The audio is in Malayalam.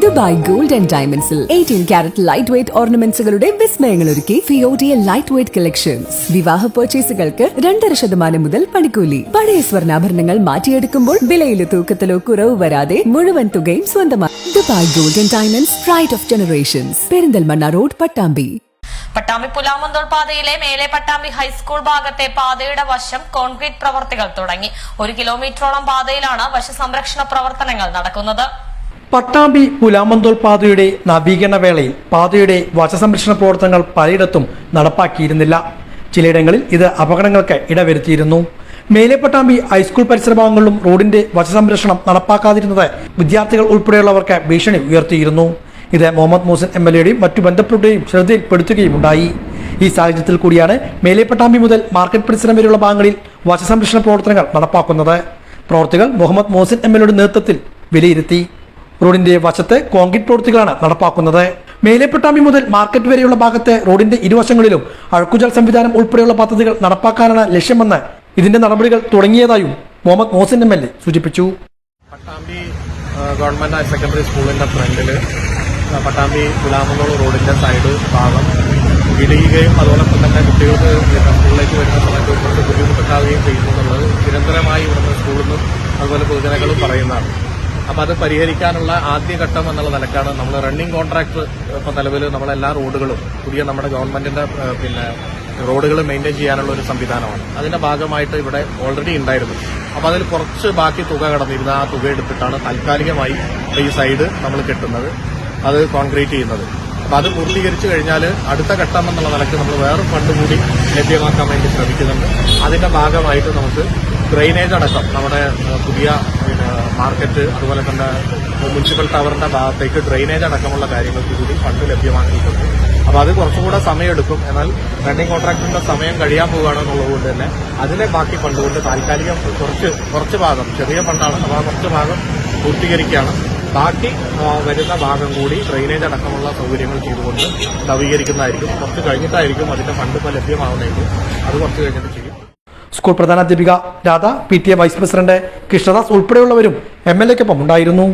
ദുബായ് ഗോൾഡ് ആൻഡ് ഡയമണ്ട്സിൽ എയ്റ്റീൻ ക്യാരറ്റ് ലൈറ്റ് വെയ്റ്റ് ഓർണമെന്റ്സുകളുടെ വിസ്മയങ്ങൾ ഒരുക്കി ഫിയോഡിയ ലൈറ്റ് വെയ്റ്റ് കളക്ഷൻസ് വിവാഹ പർച്ചേസുകൾക്ക് രണ്ടര ശതമാനം മുതൽ പണിക്കൂലി. പഴയ സ്വർണാഭരണങ്ങൾ മാറ്റിയെടുക്കുമ്പോൾ വിലയിലോ തൂക്കത്തിലോ കുറവ് വരാതെ മുഴുവൻ തുകയും സ്വന്തമായി. Dubai gold and diamonds pride of generations Perinthalmanna road Pattambi. Pattambi Pulamanthole പാതയിലെ മേലെ പട്ടാമ്പി ഹൈസ്കൂൾ ഭാഗത്തെ പാതയുടെ വശം കോൺക്രീറ്റ് പ്രവർത്തികൾ തുടങ്ങി. ഒരു കിലോമീറ്ററോളം പാതയിലാണ് വശ സംരക്ഷണ പ്രവർത്തനങ്ങൾ നടക്കുന്നത്. പട്ടാമ്പി പുലാമന്തോൾ പാതയുടെ നവീകരണ വേളയിൽ പാതയുടെ വശസംരക്ഷണ പ്രവർത്തനങ്ങൾ പലയിടത്തും നടപ്പാക്കിയിരുന്നില്ല. ചിലയിടങ്ങളിൽ ഇത് അപകടങ്ങൾക്ക് ഇടവരുത്തിയിരുന്നു. മേലെ പട്ടാമ്പി ഹൈസ്കൂൾ പരിസര ഭാഗങ്ങളിലും റോഡിന്റെ വശസംരക്ഷണം നടപ്പാക്കാതിരുന്നത് വിദ്യാർത്ഥികൾ ഉൾപ്പെടെയുള്ളവർക്ക് ഭീഷണി ഉയർത്തിയിരുന്നു. ഇത് മുഹമ്മദ് മൂസൻ എം എൽ എയുടെയും മറ്റു ബന്ധപ്പെട്ടവരുടെയും ശ്രദ്ധയിൽപ്പെടുത്തുകയും ഉണ്ടായി ഈ സാഹചര്യത്തിൽ കൂടിയാണ് മേലെ പട്ടാമ്പി മുതൽ മാർക്കറ്റ് പരിസരം വരെയുള്ള ഭാഗങ്ങളിൽ വശസംരക്ഷണ പ്രവർത്തനങ്ങൾ നടപ്പാക്കുന്നത്. പ്രവർത്തികൾ മുഹമ്മദ് മോസിൻ എം എൽ നേതൃത്വത്തിൽ വിലയിരുത്തി. റോഡിന്റെ വശത്ത് കോൺക്രീറ്റ് പ്രവൃത്തികളാണ് നടപ്പാക്കുന്നത്. മേലെപ്പട്ടാമ്പി മുതൽ മാർക്കറ്റ് വരെയുള്ള ഭാഗത്തെ റോഡിന്റെ ഇരുവശങ്ങളിലും അഴുക്കുജൽ സംവിധാനം ഉൾപ്പെടെയുള്ള പദ്ധതികൾ നടപ്പാക്കാനാണ് ലക്ഷ്യമെന്ന് ഇതിന്റെ നടപടികൾ തുടങ്ങിയതായും Muhammad Mohsin M L A സൂചിപ്പിച്ചു. പട്ടാമ്പി ഗവൺമെന്റ് ഹയർ സെക്കൻഡറി സ്കൂളിന്റെ ഫ്രണ്ടിൽ പട്ടാമ്പി പുലാമങ്കോട് റോഡിന്റെ സൈഡ് ഭാഗം ഇടിയുകയും അതുപോലെ തന്നെ കുട്ടികൾക്ക് സ്കൂളിലേക്ക് വരുന്ന സമയത്ത് കുറച്ച് ബുദ്ധിമുട്ടുണ്ടാവുകയും ചെയ്യുന്നുള്ളത് നിരന്തരമായി ഇവിടുത്തെ സ്കൂളിൽ നിന്നും അതുപോലെ പൊതുജനങ്ങളും പറയുന്നതാണ്. അപ്പോൾ അത് പരിഹരിക്കാനുള്ള ആദ്യഘട്ടം എന്നുള്ള നിലക്കാണ് നമ്മൾ റണ്ണിംഗ് കോൺട്രാക്ട് ഇപ്പോൾ നിലവിൽ നമ്മളെല്ലാ റോഡുകളും പുതിയ നമ്മുടെ ഗവൺമെന്റിന്റെ പിന്നെ റോഡുകൾ മെയിന്റെയിൻ ചെയ്യാനുള്ള ഒരു സംവിധാനമാണ്. അതിന്റെ ഭാഗമായിട്ട് ഇവിടെ ഓൾറെഡി ഉണ്ടായിരുന്നു. അപ്പോൾ അതിൽ കുറച്ച് ബാക്കി തുക കടന്നിരുന്ന ആ തുക എടുത്തിട്ടാണ് താൽക്കാലികമായി ഈ സൈഡ് നമ്മൾ കെട്ടുന്നത്. അത് കോൺക്രീറ്റ് ചെയ്യുന്നത്. അപ്പോൾ അത് പൂർത്തീകരിച്ചു കഴിഞ്ഞാൽ അടുത്ത ഘട്ടം എന്നുള്ള നിലയ്ക്ക് നമ്മൾ വേറെ ഫണ്ട് കൂടി ലഭ്യമാക്കാൻ വേണ്ടി ശ്രമിക്കുന്നുണ്ട്. അതിന്റെ ഭാഗമായിട്ട് നമുക്ക് ഡ്രെയിനേജ് അടക്കം നമ്മുടെ പുതിയ മാർക്കറ്റ് അതുപോലെ തന്നെ മുനിസിപ്പൽ ടവറിന്റെ ഭാഗത്തേക്ക് ഡ്രെയിനേജ് അടക്കമുള്ള കാര്യങ്ങൾക്ക് കൂടി ഫണ്ട് ലഭ്യമാക്കിയിട്ടുണ്ട്. അപ്പോൾ അത് കുറച്ചുകൂടെ സമയമെടുക്കും. എന്നാൽ റണ്ണിംഗ് കോൺട്രാക്ടറിന്റെ സമയം കഴിയാൻ പോവുകയാണെന്നുള്ളത് കൊണ്ട് തന്നെ അതിലെ ബാക്കി ഫണ്ട് കൊണ്ട് താൽക്കാലികം കുറച്ച് കുറച്ച് ഭാഗം ചെറിയ ഫണ്ടാണ് അപ്പോൾ ആ കുറച്ച് ഭാഗം പൂർത്തീകരിക്കുകയാണ്. ബാക്കി വരുന്ന ഭാഗം കൂടി ഡ്രെയിനേജ് അടക്കമുള്ള സൗകര്യങ്ങൾ ചെയ്തുകൊണ്ട് നവീകരിക്കുന്നതായിരിക്കും. കുറച്ച് കഴിഞ്ഞിട്ടായിരിക്കും അതിന്റെ ഫണ്ട് ഇപ്പോൾ ലഭ്യമാവുന്നതെങ്കിൽ അത് കുറച്ച് കഴിഞ്ഞിട്ട് ചെയ്യും. School പ്രധാനാധ്യാപിക Radha P T A vice president Krishnadas ഉൾപ്പെടെയുള്ളവരും M L എക്കൊപ്പം ഉണ്ടായിരുന്നു.